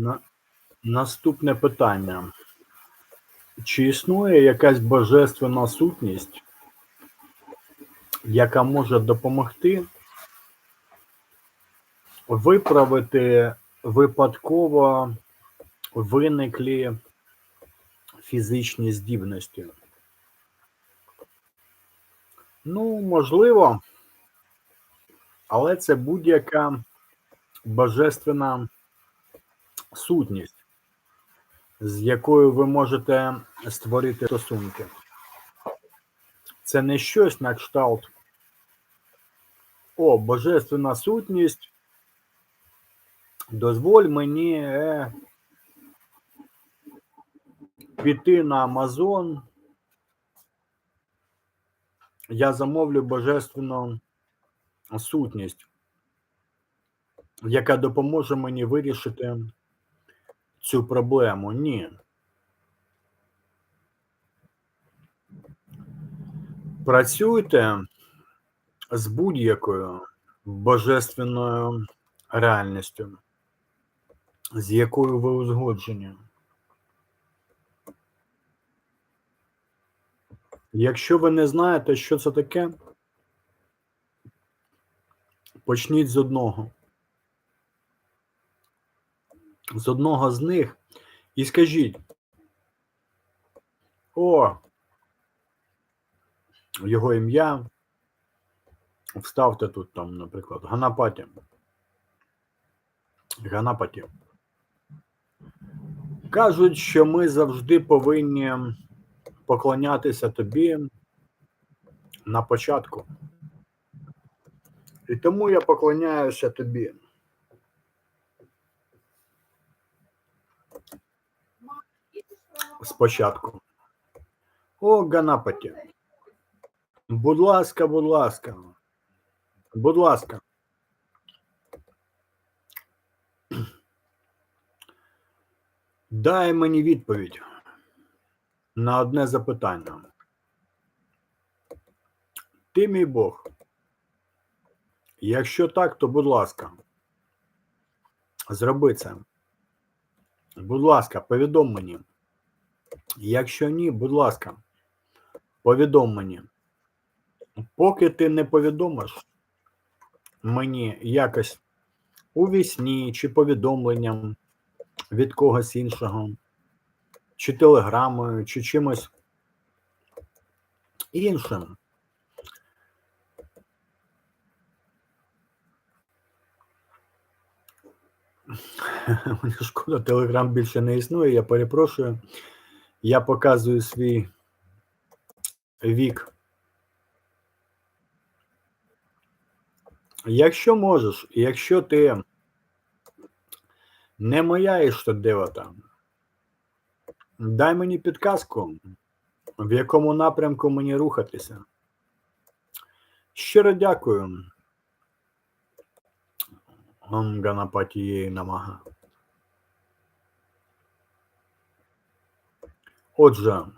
На... Наступне питання. Чи існує якась божественна сутність, яка може допомогти виправити випадково виниклі фізичні здібності? Ну, можливо, але це будь-яка божественна сутність, з якою ви можете створити стосунки. Це не щось на кшталт. О, божественна сутність. Дозволь мені е, піти на Амазон. Я замовлю божественну сутність, яка допоможе мені вирішити цю проблему. Ні. Працюйте з будь-якою божественною реальністю, з якою ви узгоджені. Якщо ви не знаєте, що це таке, почніть з одного. З одного з них і скажіть: О, його ім'я. Вставте тут там, наприклад, Ганапаті. Ганапаті. Кажуть, що ми завжди повинні поклонятися тобі на початку. І тому я поклоняюся тобі. Спочатку. О, Ганапаті. Будь ласка, будь ласка. Будь ласка. Дай мені відповідь на одне запитання. Ти мій Бог. Якщо так, то будь ласка, зроби це. Будь ласка, повідом мені. Якщо ні, будь ласка, повідом мені. Поки ти не повідомиш мені якось у вісні чи повідомленням від когось іншого, чи телеграмою, чи чимось іншим. Мені шкода, телеграм більше не існує, я перепрошую. Я показую свій вік. Якщо можеш, якщо ти не моя іштодевата, дай мені підказку, в якому напрямку мені рухатися. Щиро дякую. Ом Ганапатієї намага. Odjan,